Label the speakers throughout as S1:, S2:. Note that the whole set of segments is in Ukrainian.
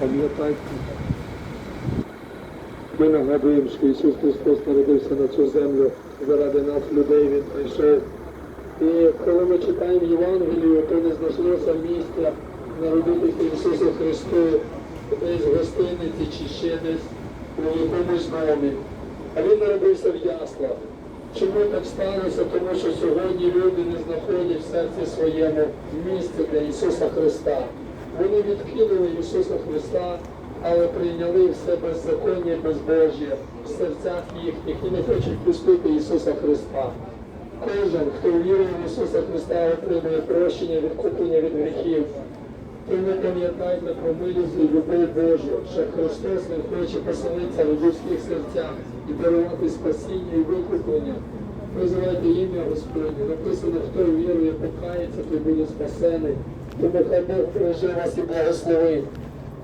S1: Пам'ятайте. Ми нагадуємо, що Ісус Христос народився на цю землю заради нас, людей, Він прийшов. І коли ми читаємо Євангелію, то не знайшлося місця народитися Ісусу Христу десь в гостиниці чи ще десь у якомусь домі. А Він народився в яслах. Чому так сталося? Тому що сьогодні люди не знаходять в серці своєму місце для Ісуса Христа. Вони відкинули Ісуса Христа, але прийняли все беззаконня безбожжя в серцях їхніх і не хочуть пустити Ісуса Христа. Кожен, хто вірує в Ісуса Христа, отримує прощення, відкуплення від гріхів. Тому пам'ятайте про милість і любов Божу, що Христос Він хоче поселитися в людських серцях і дарувати спасіння і викуплення. Призивайте ім'я Господнє. Написано, хто вірує, покається, той буде спасений. Тому хай Бог береже вас і благословить.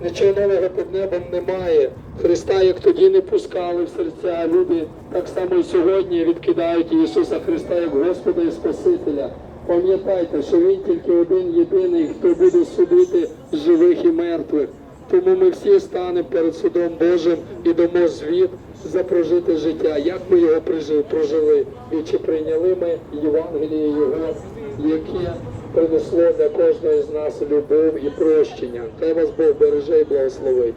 S1: Нічого нового під небом немає. Христа, як тоді не пускали в серця, люди так само і сьогодні відкидають Ісуса Христа як Господа і Спасителя. Пам'ятайте, що Він тільки один єдиний, хто буде судити живих і мертвих. Тому ми всі станемо перед судом Божим і дамо звіт за прожите життя, як ми його прожили, і чи прийняли ми Євангеліє Його, яке принесло для кожного з нас любов і прощення. Хай вас Бог береже і благословить.